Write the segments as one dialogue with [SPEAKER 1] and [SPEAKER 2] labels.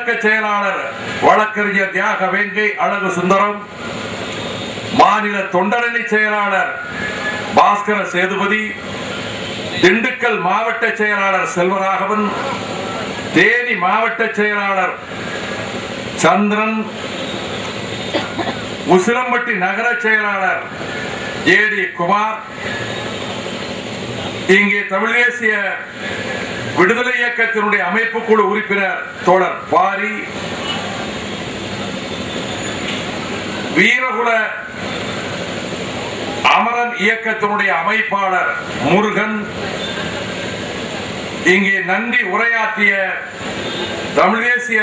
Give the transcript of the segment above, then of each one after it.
[SPEAKER 1] இலக்க செயலாளர் வழக்கறிஞர் தியாக வேங்கை அழகு சுந்தரம். மாநில தொண்டரணி செயலாளர் பாஸ்கர சேதுபதி. திண்டுக்கல் மாவட்ட செயலாளர் செல்வராகவன். தேனி மாவட்ட செயலாளர் சந்திரன். உசிலம்பட்டி நகர செயலாளர் ஏடி குமார். இங்கே தமிழ் தேசிய விடுதலை இயக்கத்தினுடைய அமைப்பு குழு உறுப்பினர் தோழர் பாரி வீரகுல அமரன் இயக்கத்தினுடைய அமைப்பாளர் முருகன். இங்கே நன்றி உரையாற்றிய தமிழ் தேசிய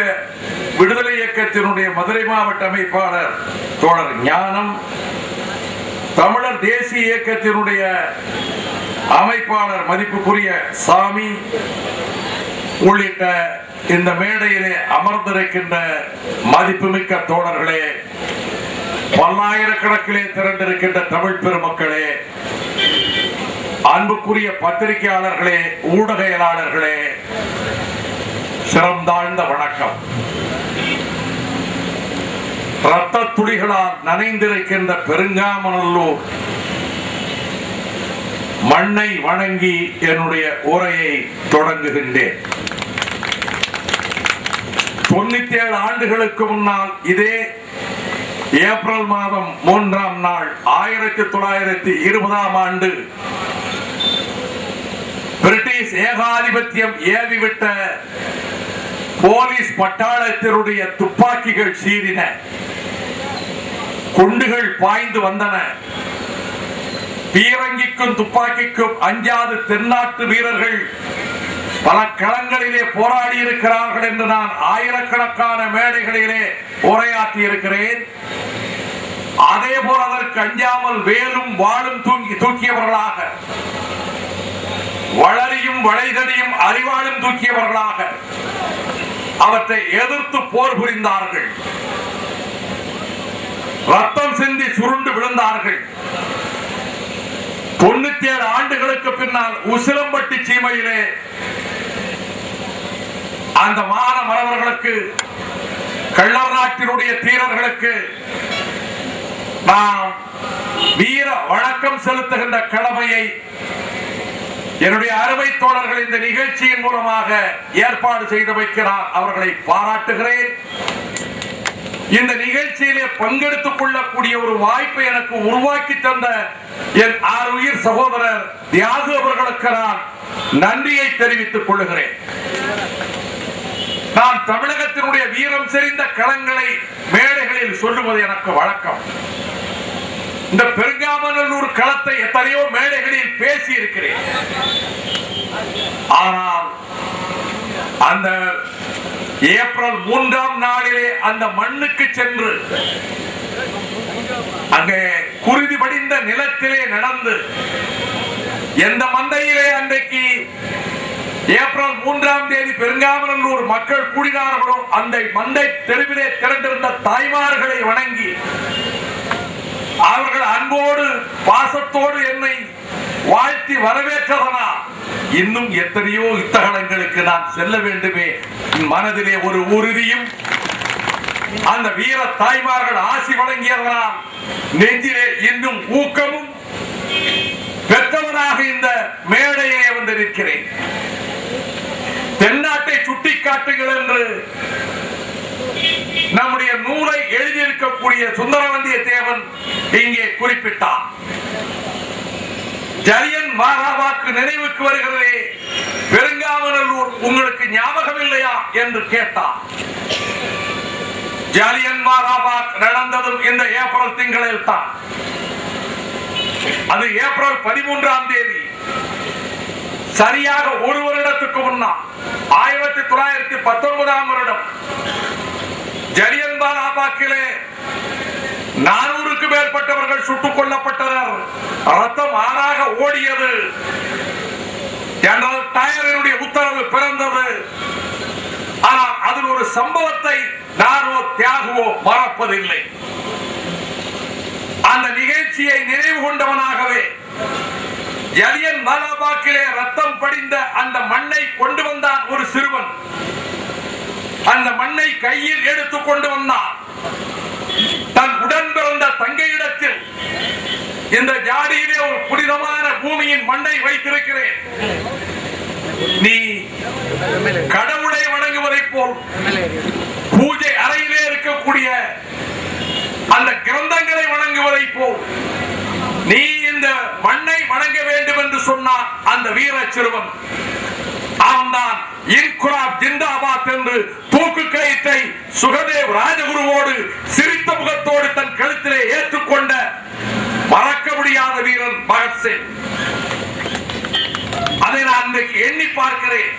[SPEAKER 1] விடுதலை இயக்கத்தினுடைய மதுரை மாவட்ட அமைப்பாளர் தோழர் ஞானம். தமிழர் தேசிய இயக்கத்தினுடைய அமைப்பாளர் மதிப்புக்குரிய சாமி உள்ளிட்ட இந்த மேடையிலே அமர்ந்திருக்கின்ற மதிப்புமிக்க தோழர்களே பல்லாயிரக்கணக்கிலே திரண்டிருக்கின்ற தமிழ் பெருமக்களே அன்புக்குரிய பத்திரிகையாளர்களே ஊடகையலாளர்களே சிறந்தாழ்ந்த வணக்கம். ரத்த துளிகளால் நனைந்திருக்கின்ற பெருங்காமநல்லூர் மண்ணை வணங்கி என்னுடைய உரையை தொடங்குகின்றேன். தொண்ணூத்தி ஏழு ஆண்டுகளுக்கு முன்னால் இதே ஏப்ரல் மாதம் மூன்றாம் நாள் ஆயிரத்தி தொள்ளாயிரத்தி இருபதாம் ஆண்டு பிரிட்டிஷ் ஏகாதிபத்தியம் ஏவிவிட்ட போலீஸ் பட்டாளத்தினுடைய துப்பாக்கிகள் சீறின. குண்டுகள் பாய்ந்து வந்தன. பீரங்கிக்கும் துப்பாக்கிக்கும் அஞ்சாது தென்னாட்டு வீரர்கள் பல களங்களிலே போராடி இருக்கிறார்கள் என்று நான் ஆயிரக்கணக்கான மேடைகளிலே உரையாற்றி இருக்கிறேன் அதே போல அதற்கு அஞ்சாமல் வேலும் வாழும் தூங்கி தூக்கியவர்களாக வளரியும் வளைதடியும் அறிவாளும் தூக்கியவர்களாக அவற்றை எதிர்த்து போர் புரிந்தார்கள். ரத்தம் சிந்தி சுருண்டு விழுந்தார்கள். தொண்ணூத்தி ஏழு ஆண்டுகளுக்கு பின்னால் உசிலம்பட்டி சீமையிலே அந்த மான மறவர்களுக்கு கள்ளர் நாட்டினுடைய தீரர்களுக்கு நாம் வீர வணக்கம் செலுத்துகின்ற கடமையை என்னுடைய அருமை தோழர்கள் இந்த நிகழ்ச்சியின் மூலமாக ஏற்பாடு செய்து வைக்கிறார். அவர்களை பாராட்டுகிறேன். இந்த நிகழ்ச்சியிலே பங்கெடுத்துக் கொள்ளக்கூடிய ஒரு வாய்ப்பை எனக்கு உருவாக்கி தந்த என் ஆறுயிர் சகோதரர் தியாகு அவர்களுக்கு நான் நன்றியை தெரிவித்துக் கொள்ளுகிறேன் நான் தமிழகத்தினுடைய வீரம் செறிந்த களங்களை மேடைகளில் சொல்லுவது எனக்கு வழக்கம். இந்த பெருங்காமநல்லூர் களத்தை எத்தனையோ மேடைகளில் பேசி இருக்கிறேன் ஆனால் அந்த ஏப்ரல் மூன்றாம் நாளிலே அந்த மண்ணுக்கு சென்று அங்கே குருதி படிந்த நிலத்திலே நடந்து எந்த மந்தையிலே அன்றைக்கு ஏப்ரல் மூன்றாம் தேதி பெருங்காமநல்லூர் மக்கள் கூடினார்களோ அந்த மந்தை தெருவிலே திரண்டிருந்த தாய்மார்களை வணங்கி அவர்கள் அன்போடு பாசத்தோடு என்னை வாழ்த்தி வரவேற்றதனால் இன்னும் எத்தனையோ இத்தகலங்களுக்கு நான் செல்ல வேண்டுமே. மனதிலே ஒரு உறுதியும் அந்த வீர தாய்மார்கள் ஆசி வழங்கியதனால் நெஞ்சிலே இன்னும் ஊக்கமும் பெற்றவனாக இந்த மேடையிலே வந்து நிற்கிறேன். தென்னாட்டை சுட்டிக்காட்டுகள் என்று நம்முடைய நூலை எழுதியிருக்கக்கூடிய சுந்தரவந்திய தேவன் இங்கே குறிப்பிட்டார் ஜலியன் வாராவாக்கு நினைவுக்கு வருகிறதே. பெருங்காமநல்லூர் உங்களுக்கு ஞாபகம் இல்லையா என்று கேட்டார் ஜலியன் வாராபாக் நடந்ததும் இந்த ஏப்ரல் திங்களில் தான். அது ஏப்ரல் பதிமூன்றாம் தேதி. சரியாக ஒரு வருடத்துக்கு முன்னால் ஆயிரத்தி தொள்ளாயிரத்தி பத்தொன்பதாம் வருடம் ஜலியன் மாராபாக்கிலே நானூறுக்கு மேற்பட்டவர்கள் சுட்டுக் கொல்லப்பட்டனர். ரத்தம் ஆறாக ஓடியது. ஜெனரல் டயரனுடைய உத்தரவு பிறந்தது. ஆனால் அதில் ஒரு சம்பவத்தை நானோ தியாகுவோ மறப்பதில்லை. அந்த நிகழ்ச்சியை நினைவு கொண்டவனாகவே ஜலியன் வாலாபாக்கிலே ரத்தம் படிந்த அந்த மண்ணை கொண்டு வந்தான் ஒரு சிறுவன். அந்த மண்ணை கையில் எடுத்துக் கொண்டு வந்தான் தன் உடன் பிறந்த தங்கையிடத்தில் இந்த ஜாடியிலே ஒரு புனிதமான பூமியின் மண்ணை வைத்திருக்கிறேன். நீ கடவுளை வணங்குவதை போல் பூஜை அறையிலே இருக்கக்கூடிய அந்த கிரந்தங்களை வணங்குவதை போல் நீ இந்த மண்ணை வணங்க வேண்டும் என்று சொன்னான் அந்த வீர சிறுவன் அவன்தான் இன்குலாப் ஜிந்தாபாத் என்று தூக்கு கயிற்றை சுகதேவ் ராஜகுருவோடு சிரித்த முகத்தோடு தன் கழுத்திலே ஏற்றுக்கொண்ட மறக்க முடியாத வீரன் பகத்சிங் அதை நான் இன்றைக்கு எண்ணி பார்க்கிறேன்.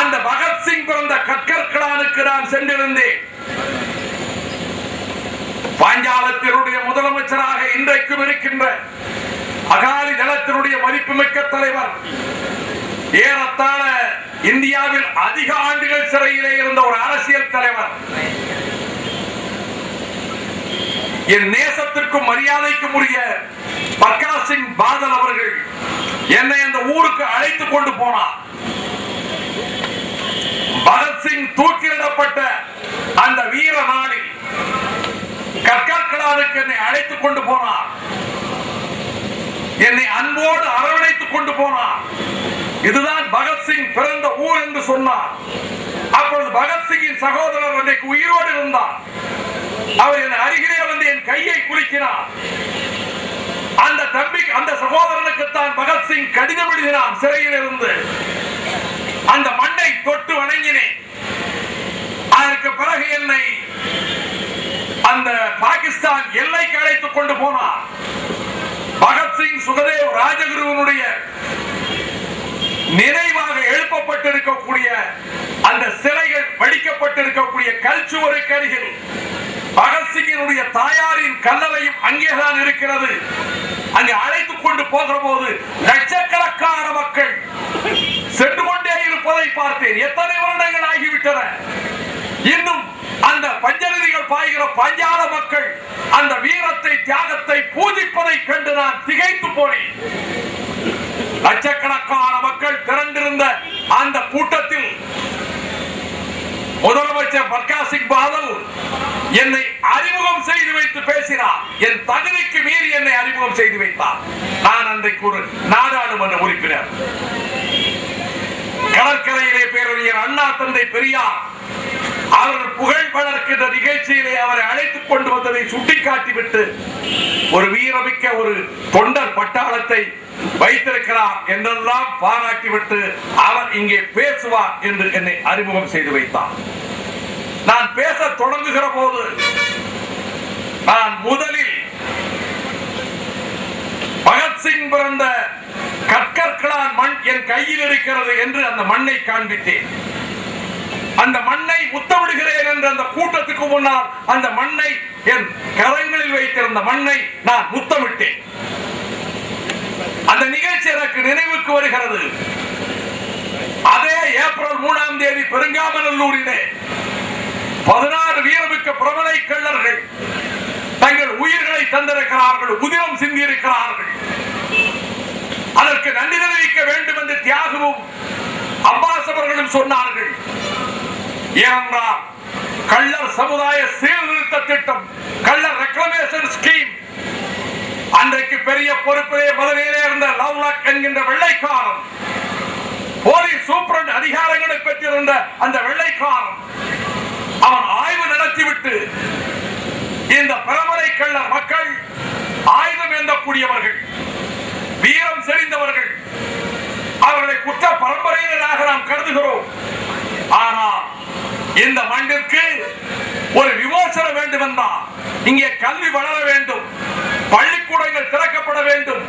[SPEAKER 1] அந்த பகத்சிங் பிறந்த கற்கற்கடானுக்கு நான் சென்றிருந்தேன். பாஞ்சாலத்தினுடைய முதலமைச்சராக இன்றைக்கும் இருக்கின்ற அகாலி தளத்தினுடைய மதிப்புமிக்க தலைவர் ஏறத்தாழ இந்தியாவில் அதிக ஆண்டுகள் சிறையிலே இருந்த ஒரு அரசியல் தலைவர் என் நேசத்திற்கும் மரியாதைக்கும் உரிய பிரகாஷ் சிங் பாதல் அவர்கள் என்னை அந்த ஊருக்கு அழைத்துக் கொண்டு போனார். பகத்சிங் தூக்கிலிடப்பட்ட அந்த வீர நாளில் கற்கற்களாருக்கு என்னை அழைத்துக் கொண்டு போனார். என்னை அன்போடு அரவணைத்துக் கொண்டு போனார். இதுதான் பகத்சிங் பிறந்த ஊர் என்று சொன்னார். அப்பொழுது பகத்சிங்கின் சகோதரர் அன்றைக்கு உயிரோடு இருந்தார். அவர் என் அருகிலே வந்து என் கையை குலுக்கினார். அந்த தம்பி அந்த சகோதரனுக்கு தான் பகத்சிங் கடிதம் எழுதினான் சிறையில் இருந்து அந்த மண்ணை தொட்டு வணங்கினேன். அதற்கு பிறகு என்னை அந்த பாகிஸ்தான் எல்லைக்கு அழைத்துக் கொண்டு போனார். பகத்சிங் சுகதேவ் ராஜகுருவனுடைய நினைவாக எழுப்பப்பட்டிருக்கக்கூடிய அந்த சிலைகள் வடிக்கப்பட்டிருக்கக்கூடிய கல்சுவருக்கு அருகில் பகத்சிங்கினுடைய தாயாரின் கல்லறையும் அங்கேதான் இருக்கிறது. அங்கே அழைத்து கொண்டு போகிற போது லட்சக்கணக்கான மக்கள் சென்று கொண்டே இருப்பதை பார்த்தேன். எத்தனை வருடங்கள் ஆகிவிட்டன. இன்னும் அந்த பஞ்சநிதிகள் பாய்கிற பஞ்சால மக்கள் அந்த வீரத்தை தியாகத்தை பூஜிப்பதை கண்டு நான் திகைத்து போனேன். லட்சக்கணக்கான மக்கள் திரண்டிருந்த அந்த கூட்டத்தில் முதலமைச்சர் பிரகாஷ் சிங் பாதல் என்னை அறிமுகம் செய்து வைத்து பேசினார். என் தகுதிக்கு மீறி என்னை அறிமுகம் செய்து வைத்தார். நான் அன்றைக்கு ஒரு நாடாளுமன்ற உறுப்பினர். கடற்கரையிலே பேரறிஞர் அண்ணா தந்தை பெரியார் அவர் புகழ் வளர்க்கின்ற நிகழ்ச்சியிலே அவரை அழைத்துக் கொண்டு வந்ததை சுட்டிக்காட்டிவிட்டு ஒரு வீரமிக்க ஒரு தொண்டர் பட்டாளத்தை வைத்திருக்கிறார் என்றெல்லாம் பாராட்டிவிட்டு அவர் இங்கே பேசுவார் என்று என்னை அறிமுகம் செய்து வைத்தார். நான் பேச தொடங்குகிற போது நான் முதலில் பகத்சிங் பிறந்த கற்கற்களான் மண் என் கையில் இருக்கிறது என்று அந்த மண்ணை காண்பித்தேன். அந்த மண்ணை முத்தமிடுகிறேன் என்று அந்த கூட்டத்துக்கு முன்னால் அந்த மண்ணை என் கரங்களில் வைத்திருந்த மண்ணை நான் முத்தமிட்டேன். அந்த நிகழ்ச்சி எனக்கு நினைவுக்கு வருகிறது. அதே ஏப்ரல் மூணாம் தேதி பெருங்காமநல்லூரிலே பதினாறு வீரமிக்க பிரபலை கள்ளர்கள். தங்கள் உயிர்களை தந்திருக்கிறார்கள் உதிரம் சிந்தியிருக்கிறார்கள். அதற்கு நன்றி தெரிவிக்க வேண்டும் என்று தியாகமும் அப்பாஸ் அவர்களும் சொன்னார்கள். ஏனென்றால் கள்ளர் சமுதாய சீர்திருத்த திட்டம் கள்ளர் ரெக்ளமேஷன் ஸ்கீம் அன்றைக்கு பெரிய பொறுப்பிலே மதுரையிலே இருந்த லவ்லாக் என்கின்ற வெள்ளைக்காரன் போலீஸ் சூப்பரண்ட் அதிகாரங்களை பெற்றிருந்த அந்த வெள்ளைக்காரன் அவன் ஆய்வு நடத்திவிட்டு இந்த பரம்பரை கள்ள மக்கள் ஆயுதம் ஏந்தக்கூடியவர்கள் வீரம் செறிந்தவர்கள். அவர்களை குற்ற பரம்பரையினராக நாம் கருதுகிறோம். ஆனால் இந்த மண்ணிற்கு ஒரு விமோசனம் வேண்டும் என்றால் இங்கே கல்வி வளர வேண்டும். பள்ளிக்கூடங்கள் திறக்கப்பட வேண்டும்.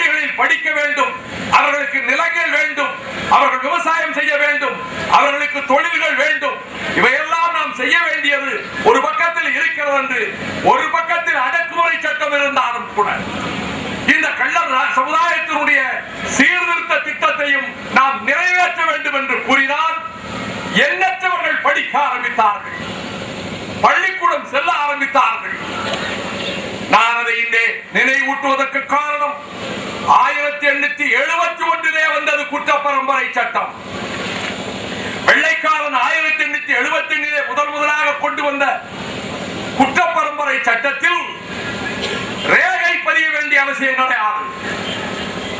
[SPEAKER 1] பள்ளிகளில் படிக்க வேண்டும் அவர்களுக்கு நிலங்கள் வேண்டும் அவர்கள் விவசாயம் செய்ய வேண்டும் அவர்களுக்கு தொழில்கள் வேண்டும். இவையெல்லாம் நாம் செய்ய வேண்டியது ஒரு பக்கத்தில் இருக்கிறது என்று ஒரு பக்கத்தில் அடக்குமுறை சட்டம் இருந்தாலும் கூட. இந்த கள்ளர் சமுதாயத்தினுடைய சீர்திருத்த திட்டத்தையும் நாம் நிறைவேற்ற வேண்டும் என்று கூறினால் எண்ணற்றவர்கள் படிக்க ஆரம்பித்தார்கள். பள்ளிக்கூடம் செல்ல ஆரம்பித்தார்கள். நான் அதை இங்கே நினைவூட்டுவதற்கு காரணம் ஆயிரத்தி எண்ணூத்தி எழுபத்தி ஒன்றிலே வந்தது குற்ற பரம்பரை சட்டம். வெள்ளைக்காரன் ஆயிரத்தி எண்ணூத்தி எழுபத்தி எண்ணிலே முதல் முதலாக கொண்டு வந்த குற்ற பரம்பரை சட்டத்தில் ரேகை பதிய வேண்டிய அவசியம் கிடையாது.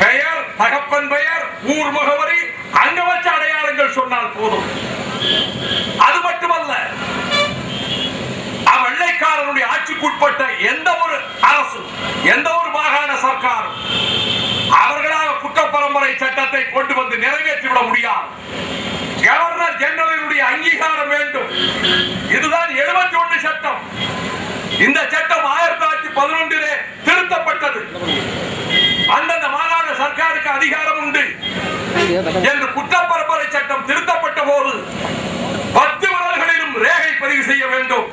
[SPEAKER 1] பெயர் தகப்பன் பெயர் ஊர் முகவரி அங்க வச்ச அடையாளங்கள் சொன்னால் போதும். அது மட்டுமல்ல சர்க்காரனுடைய ஆட்சிக்கு உட்பட்ட எந்த ஒரு அரசு எந்த ஒரு மாகாண சர்க்காரும் அவர்களாக குற்ற பரம்பரை சட்டத்தை கொண்டு வந்து நிறைவேற்றிவிட முடியாது. கவர்னர் ஜெனரலினுடைய அங்கீகாரம் வேண்டும். இதுதான் எழுபத்தி ஒன்று சட்டம். இந்த சட்டம் ஆயிரத்தி தொள்ளாயிரத்தி பதினொன்றிலே திருத்தப்பட்டது. அந்தந்த மாகாண சர்க்காருக்கு அதிகாரம் உண்டு. என்று குற்றப்பரம்பரை சட்டம் திருத்தப்பட்ட போது பத்து விரல்களிலும் ரேகை பதிவு செய்ய வேண்டும்.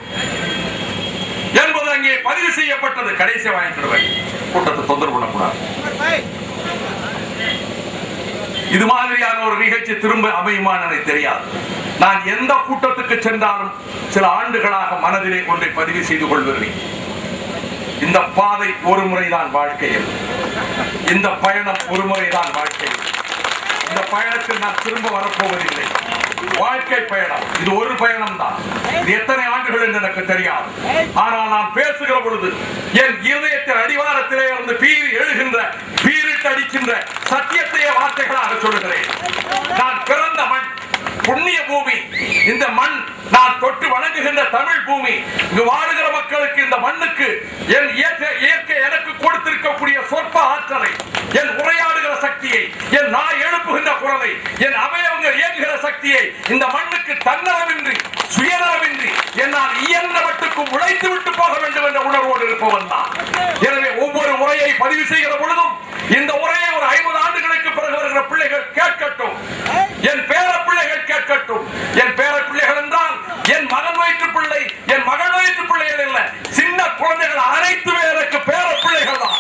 [SPEAKER 1] அங்கே பதிவு செய்யப்பட்டது. கடைசி வாங்கிக்கிடுவேன் கூட்டத்தை தொந்தரவு பண்ணக்கூடாது. இது மாதிரியான ஒரு நிகழ்ச்சி திரும்ப அமையுமா எனக்கு தெரியாது. நான் எந்த கூட்டத்துக்கு சென்றாலும் சில ஆண்டுகளாக மனதிலே ஒன்றை பதிவு செய்து கொள்கிறேன் இந்த பாதை ஒரு முறைதான் வாழ்க்கையில் இந்த பயணம் ஒரு முறைதான் வாழ்க்கையில் இந்த பயணத்தில் நான் திரும்ப வரப்போவதில்லை. வாழ்க்கை பயணம். இது ஒரு பயணம் தான் இது எத்தனை ஆண்டுகள் என்று எனக்கு தெரியாது. ஆனால் நான் பேசுகிற பொழுது என் இருதயத்தின் அடிவாரத்திலே இருந்து பீறி எழுகின்ற பீரிட்டு அடிக்கின்ற சத்தியத்தையே வார்த்தைகளாக சொல்லுகிறேன். நான் பிறந்த மண் புண்ணிய பூமி இந்த மண் நான் தொட்டு வணங்குகின்ற தமிழ் பூமி. இங்கு வாழுகிற மக்களுக்கு இந்த மண்ணுக்கு என் இயற்கை இயற்கை எனக்கு கொடுத்திருக்கக்கூடிய சொற்ப ஆற்றலை என் உரையாடுகிற சக்தியை என் நான் எழுப்புகின்ற குரலை என் அவயவங்கள் இயங்குகிற சக்தியை இந்த மண்ணுக்கு தன்னலமின்றி சுயநலமின்றி என்னால் இயன்ற மட்டுக்கும் உழைத்து விட்டு போக வேண்டும் என்ற உணர்வோடு இருப்பவன் தான் எனவே ஒவ்வொரு உரையை பதிவு செய்கிற பொழுதும் இந்த உரையை ஒரு ஐம்பது ஆண்டுகளுக்கு பிறகு வருகிற பிள்ளைகள் கேட்கட்டும் என் பேர பிள்ளைகள் கேட்கட்டும் என் பேர பிள்ளைகள் என்றால் என் மகன் வயிற்று பிள்ளை என் மகள் வயிற்று பிள்ளைகள் இல்ல சின்ன குழந்தைகள் அனைத்துமே எனக்கு பேர பிள்ளைகள் தான்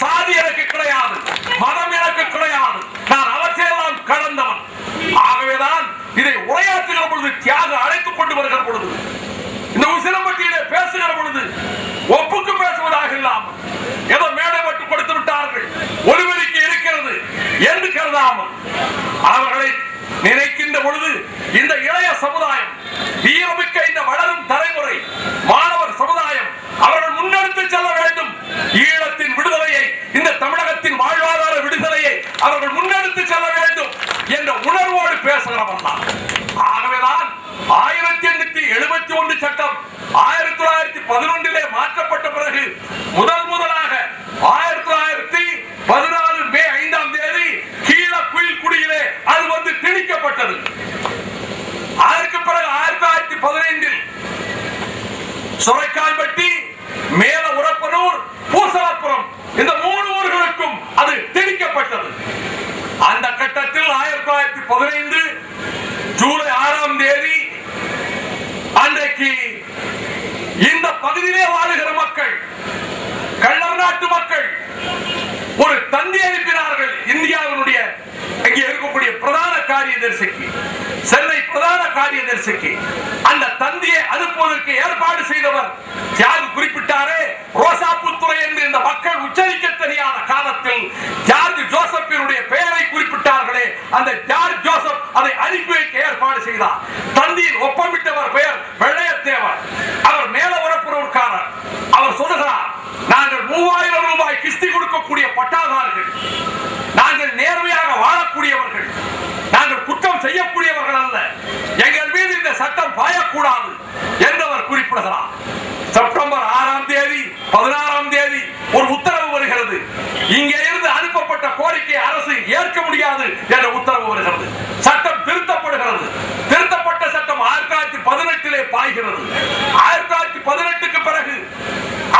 [SPEAKER 1] சாதி எனக்கு கிடையாது மதம் எனக்கு கிடையாது நான் அவற்றையெல்லாம் கடந்தவன் ஆகவேதான் இதை உரையாற்றுகிற பொழுது தியாக அழைத்துக் கொண்டு வருகிற பொழுது இந்த உசிலம்பட்டியிலே பேசுகிற பொழுது ஒப்புக்கு பேசுவதாக இல்லாமல் ஏதோ மேடை மட்டும் கொடுத்து விட்டார்கள் ஒளிபெருக்கி இருக்கிறது என்று கருதாமல் அவர்களை நினைக்கின்ற பொழுது இந்த இளைய சமுதாயம் வீரமிக்க இந்த வளரும் தலைமுறை மாணவர் சமுதாயம் அவர்கள் முன்னெடுத்து செல்ல வேண்டும் ஈழத்தின் விடுதலையை இந்த தமிழகத்தின் வாழ்வாதார விடுதலையை அவர்கள் முன்னெடுத்து செல்ல வேண்டும் என்ற உணர்வோடு பேசுகிறவன் தான் ஆகவேதான் ஆயிரத்தி எண்ணூத்தி எழுபத்தி ஒன்று சட்டம் ஆயிரத்தி தொள்ளாயிரத்தி பதினொன்றிலே மாற்றப்பட்ட பிறகு முதல் முதலாக ஆயிரத்தி தொள்ளாயிரத்தி பதினாலு மே ஐந்தாம் தேதி கீழ குயில் குடியிலே அது வந்து திணிக்கப்பட்டது அதற்கு பிறகு ஆயிரத்தி தொள்ளாயிரத்தி பதினைந்தில் சுரைக்கால்பட்டி மேல உரப்பனூர் பூசலப்புறம் இந்த மூணு ஊர்களுக்கும் அது திணிக்கப்பட்டது அந்த கட்டத்தில் ஆயிரத்தி தொள்ளாயிரத்தி பதினைந்து ஜூலை ஆறாம் தேதி அன்றைக்கு இந்த பகுதியிலே வாழுகிற மக்கள் கள்ளர் நாட்டு மக்கள் ஒரு தந்தி அனுப்பினார்கள் இந்தியாவினுடைய இங்கே இருக்கக்கூடிய பிரதான காரியதர்சிக்கு சென்னை பிரதான காரியதர்சிக்கு அந்த தந்தியை அனுப்புவதற்கு ஏற்பாடு செய்தவர் தியாகு குறிப்பிட்டாரே? ரோசாப்புத்துறை என்று இந்த மக்கள் உச்சரிக்க தெரியாத காலத்தில் ஜார்ஜ் ஜோசப்பினுடைய பெயரை குறிப்பிட்டார்களே. அந்த ஜார்ஜ் ஜோசப் அதை அனுப்பி வைக்க ஏற்பாடு செய்தார். தந்தியில் ஒப்பமிட்டவர் பெயர் வெள்ளையத்தேவர் அவர் மேல உரப்புறவுக்காரர் அவர் சொல்லுகிறார் நாங்கள் மூவாயிரம் ரூபாய் கிஸ்தி கொடுக்கக்கூடிய பட்டாதாரர்கள் நாங்கள் நேர்மையாக வாழக்கூடியவர்கள் நாங்கள் குற்றம் செய்யக்கூடியவர்கள் அல்ல எங்கள் மீது இந்த சட்டம் பாயக்கூடாது என்று அவர் குறிப்பிடுகிறார் செப்டம்பர் ஆறாம் தேதி பதினாறாம் தேதி ஒரு உத்தரவு வருகிறது இங்கே இருந்து அனுப்பப்பட்ட கோரிக்கை அரசு ஏற்க முடியாது என்ற உத்தரவு வருகிறது சட்டம் திருத்தப்படுகிறது திருத்தப்பட்ட சட்டம் ஆயிரத்தி தொள்ளாயிரத்தி பதினெட்டிலே ஆயிரத்தி தொள்ளாயிரத்தி பதினெட்டுக்கு பிறகு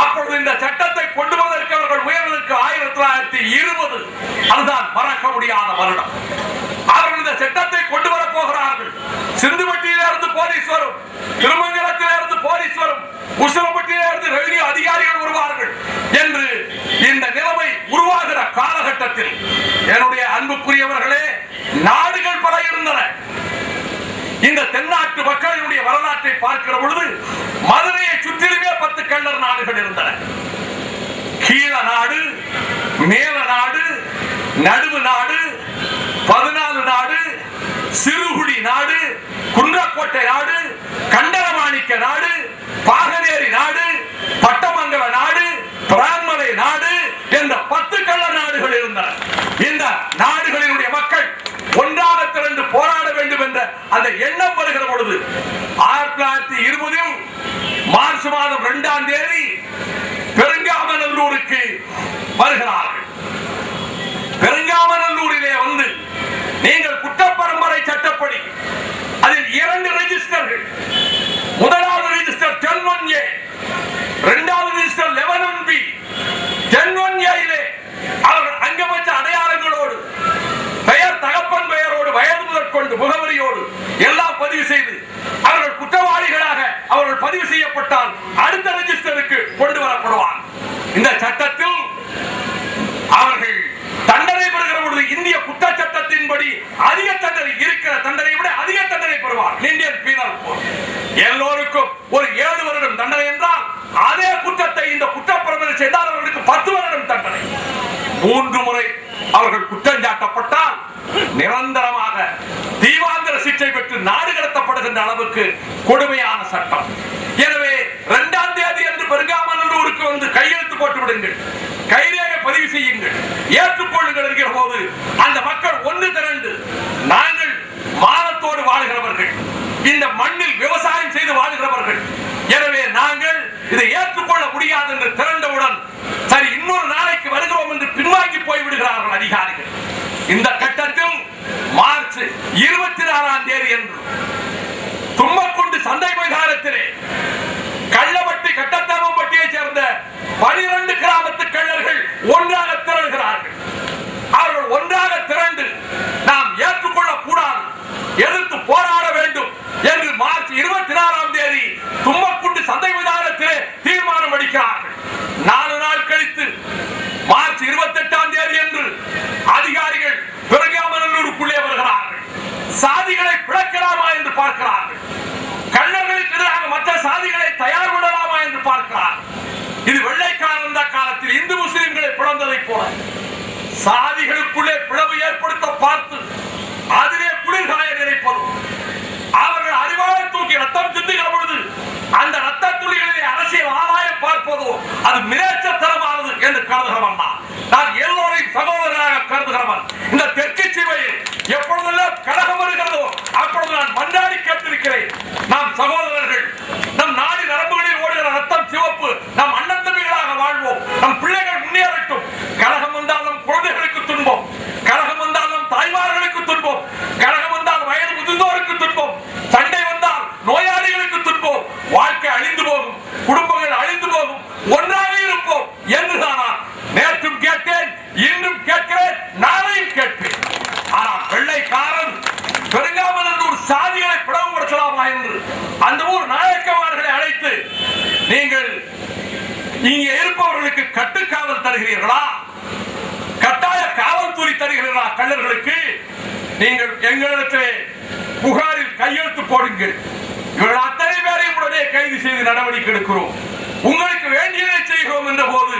[SPEAKER 1] அப்பொழுது இந்த சட்டத்தை கொண்டு வருவதற்கு அவர்கள் முயல்வதற்கு ஆயிரத்தி தொள்ளாயிரத்தி இருபது. அதுதான் மறக்க முடியாத வருடம். அவர்கள் இந்த சட்டத்தை கொண்டு வர போகிறார்கள். சிந்துவட்டியிலிருந்து போலீஸ் வரும். திருமங்கலத்திலிருந்து போலீஸ் வரும். உசிலப்பட்டியிலிருந்து ரெவன்யூ அதிகாரிகள் வருவார்கள் என்று இந்த நிலைமை உருவாகிற காலகட்டத்தில் என்னுடைய அன்புக்குரியவர்களே நாடுகள் பல இருந்தன இந்த தென்னாட்டு மக்களினுடைய வரலாற்றை பார்க்கிற பொழுது மதுரையை சுற்றிலுமே பத்து கள்ளர் நாடுகள் இருந்தன. கீழ நாடு மேல நாடு நடுவு நாடு சாதிகளுக்குள்ளே பிளவு ஏற்படுத்த பார்த்து அதிலே குளிர்காய நினைப்பதும் அவர்கள் அறிவாக தூக்கி ரத்தம் சிந்துகிற பொழுது அந்த ரத்த துளிகளிலே அரசியல் ஆதாயம் பார்ப்பதோ அது மிரேச்சத்தனமானது என்று கருதுகிறவன் நான் நான் எல்லோரையும் சகோதரராக கருதுகிறவன். நீங்கள் புகாரில் கையெழுத்து போடுங்கள். இவர்கள் அத்தனை பேரையும் உடனே கைது செய்து நடவடிக்கை எடுக்கிறோம். உங்களுக்கு வேண்டியதை செய்கிறோம் என்ற போது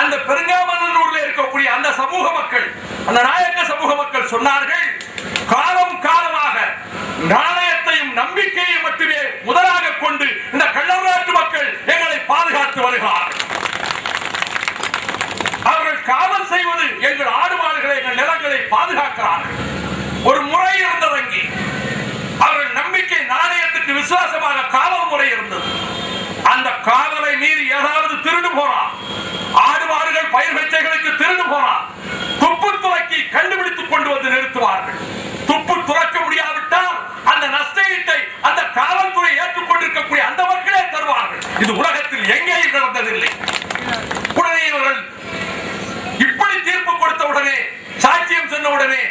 [SPEAKER 1] அந்த பெருங்காமநல்லூரில் இருக்கக்கூடிய அந்த சமூக மக்கள் அந்த நாயக்க சமூக மக்கள் சொன்னார்கள் காலம் காலமாக நாணயத்தையும் நம்பிக்கையும் மட்டுமே முதலாக கொண்டு இந்த கள்ளநாட்டு மக்கள் எங்களை பாதுகாத்து வருகிறார்கள். அவர்கள் காவல் செய்வது எங்கள் ஆடு மாடுகளை எங்கள் நிலங்களை பாதுகாக்கிறார்கள். ஒரு முறை இருந்தது அங்கே அவர்கள் நம்பிக்கை நாணயத்துக்கு விசுவாசமாக காவல் முறை இருந்தது. அந்த காவலை மீறி ஏதாவது திருடு போறான் ஆடு மாடுகள் பயிர் வெச்சைகளுக்கு திருடு போறான் துப்பு துறக்கி கண்டுபிடித்துக் கொண்டு வந்து நிறுத்துவார்கள். துப்பு துறக்க முடியாவிட்டால் அந்த நஷ்டத்தை அந்த காவல்துறை ஏற்றுக்கொண்டிருக்கக்கூடிய அந்த மக்களே தருவார்கள். இது உலகத்தில் எங்கேயும் நடந்ததில்லை. உடனே இவர்கள் இப்படி தீர்ப்பு கொடுத்த உடனே சாட்சியம் சொன்ன உடனே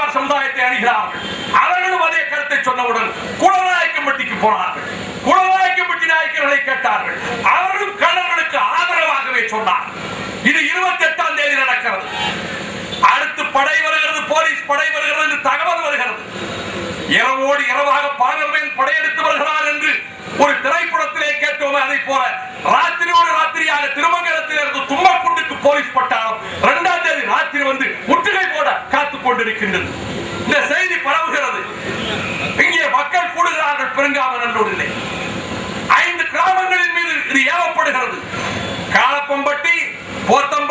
[SPEAKER 1] பிள்ளைமார் சமுதாயத்தை அணுகிறார்கள் அவர்களும் அதே கருத்தை சொன்னவுடன் குளநாயக்கம்பட்டிக்கு போனார்கள். குளநாயக்கம்பட்டி நாயக்கர்களை கேட்டார்கள். அவர்களும் கள்ளர்களுக்கு ஆதரவாகவே சொன்னார். இது இருபத்தி எட்டாம் தேதி நடக்கிறது. அடுத்து படை வருகிறது போலீஸ் படை வருகிறது என்று தகவல் வருகிறது. இரவோடு இரவாக பார்லமெண்ட் படையெடுத்து வருகிறார் என்று ஒரு திரைப்படத்திலே கேட்டோமே அதை போல ராத்திரியோடு ராத்திரியாக திருமங்கலத்தில் இருந்து தும்மக்குண்டுக்கு போலீஸ் பட்டாளம் இரண்டாம் தேதி ராத்திரி வந்து கொண்டிருக்கின்றது. இந்த செய்தி பரவுகிறது. இங்கே மக்கள் கூடுகிறார்கள் பெருங்காமநல்லூரிலே ஐந்து கிராமங்களின் மீது இது ஏவப்படுகிறது. காலப்பம்பட்டி போத்தம்பட்டி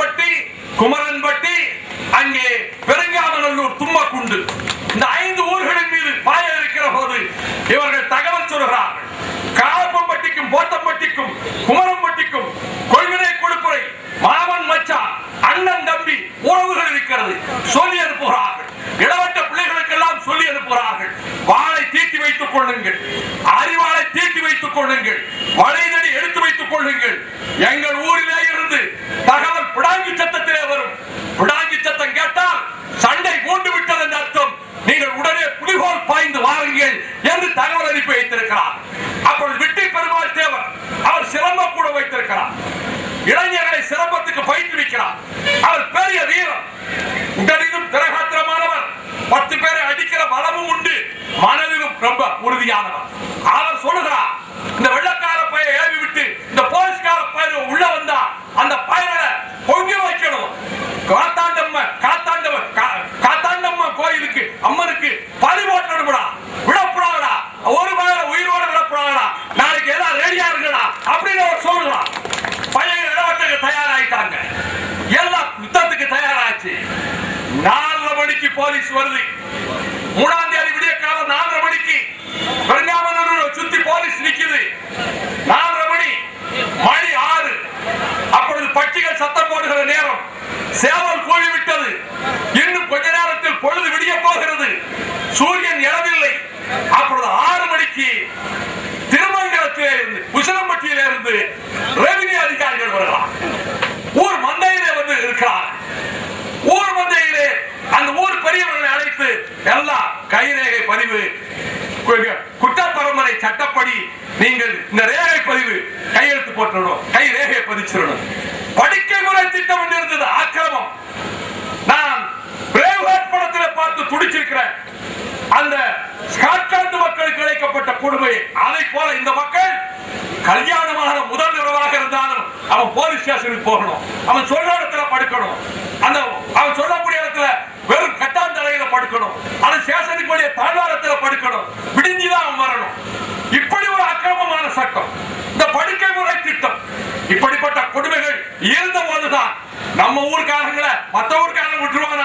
[SPEAKER 1] വിചാരം வந்து ரெவென்யூ அதிகாரிகள் வரலாம் ஊர் மந்தையிலே வந்து இருக்கிறார். ஊர் மந்தையிலே அந்த ஊர் பெரியவர்களை அழைத்து எல்லாம் கைரேகை பதிவு படுக்கணும். அந்த அவன் சொல்லக்கூடிய இடத்துல வெறும் கட்டான் தலையில படுக்கணும். அந்த சேஷனுக்குரிய தாழ்வாரத்துல படுக்கணும். விடிஞ்சுதான் அவன் வரணும் இப்படி ஒரு அக்கிரமமான சட்டம். இந்த படுக்கை முறை திட்டம். இப்படிப்பட்ட கொடுமைகள் இருந்த போதுதான் நம்ம ஊர்க்காரங்களை மற்ற ஊர்க்காரங்க விட்டுருவாங்க.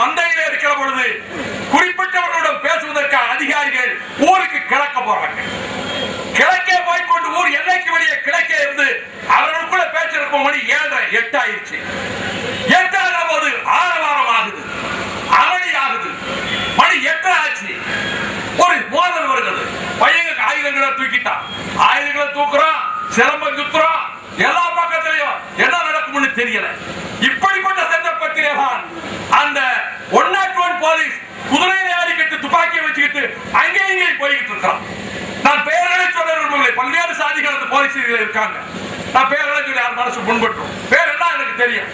[SPEAKER 1] மந்தையிலே இருக்கிற பொழுது குறிப்பிட்டவர்களுடன் பேசுவதற்கு அதிகாரிகள் ஊருக்கு கிழக்க போறாங்க. கிழக்கே போய்கொண்டு ஊர் எல்லைக்கு வெளியே கிழக்கே இருந்து அவர்களுக்குள்ள பேச்சிருக்கும் மணி ஏழரை எட்டு ஆயிடுச்சு. எட்டு ஆகிற போது ஆரவாரம் ஆகுது. அவளி ஆகுது. மணி எட்டு ஆச்சு. ஒரு மோதல் வருகிறது. பையனுக்கு ஆயுதங்களை தூக்கிட்டான். ஆயுதங்களை தூக்குறான். சிலம்பம் சுத்துறான். புண்பட்டும் பேர் என்ன எனக்கு தெரியும்?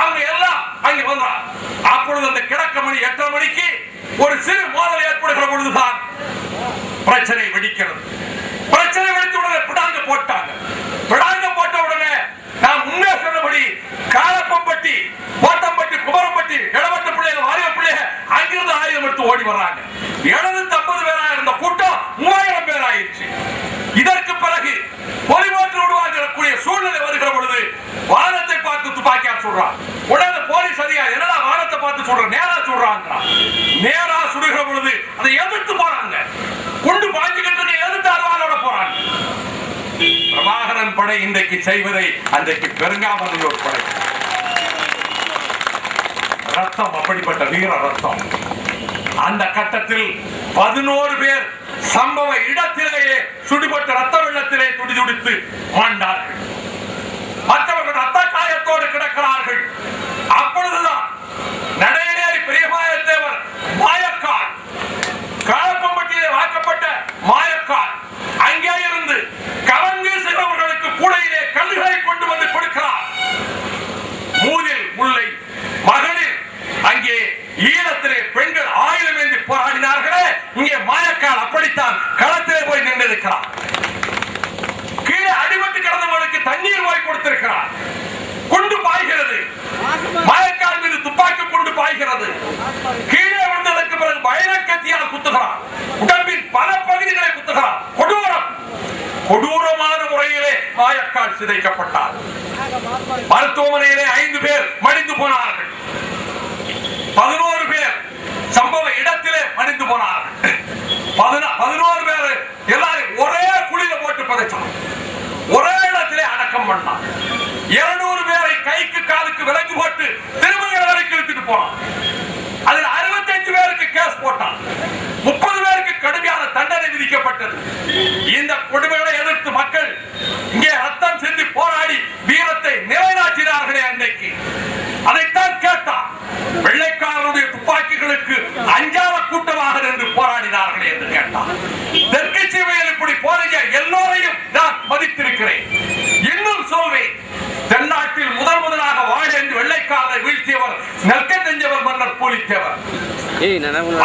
[SPEAKER 1] அவங்க எல்லாம் அங்கே வந்தா அப்பொழுது அந்த கிழக்க மணி எட்டரை மணிக்கு ஒரு சிறு மோதல் ஏற்படுகிற பொழுதுதான் பிரச்சனை வெடிக்கிறது. இறந்து போறாங்க. குண்டு பாய்ஞ்சுக்கிட்டு இருக்க எதிர்த்து போறாங்க. பிரபாகரன் படை இன்றைக்கு செய்வதை அன்றைக்கு பெருங்காமலையோர் படை. ரத்தம் அப்படிப்பட்ட வீர ரத்தம். அந்த கட்டத்தில் பதினோரு பேர் சம்பவ இடத்திலேயே சுடுபட்ட ரத்த வெள்ளத்திலே துடி துடித்து மாண்டார்கள். மற்றவர்கள் ரத்த காயத்தோடு கிடக்கிறார்கள். அப்பொழுது கால் அப்படித்தான் களத்திலே போய் நின்றிருக்கிறார் கீழே
[SPEAKER 2] அடிமன்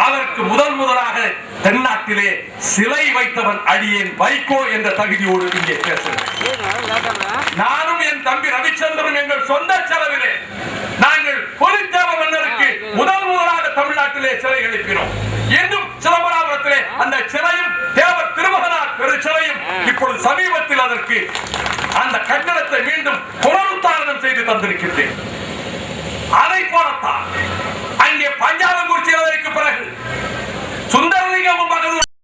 [SPEAKER 1] அதற்கு முதல் முதலாக தென்னாட்டிலே சிலை வைத்தவன் அடியேன் வைகோ என்ற தகுதியோடு இங்கே பேசுகிறேன். நானும் என் தம்பி ரவிச்சந்திரன் எங்கள் சொந்த செலவிலே நாங்கள் பொதுத்தேவ மன்னருக்கு முதல் முதலாக தமிழ்நாட்டிலே சிலை எழுப்பினோம் என்றும் சிதம்பராபுரத்திலே அந்த சிலையும் தேவ திருமகனார் பெருச்சிலையும் இப்பொழுது சமீபத்தில் அதற்கு அந்த கட்டிடத்தை மீண்டும் புனருத்தாரணம் செய்து தந்திருக்கின்றேன். அதை போலத்தான் அங்கே பஞ்சாப்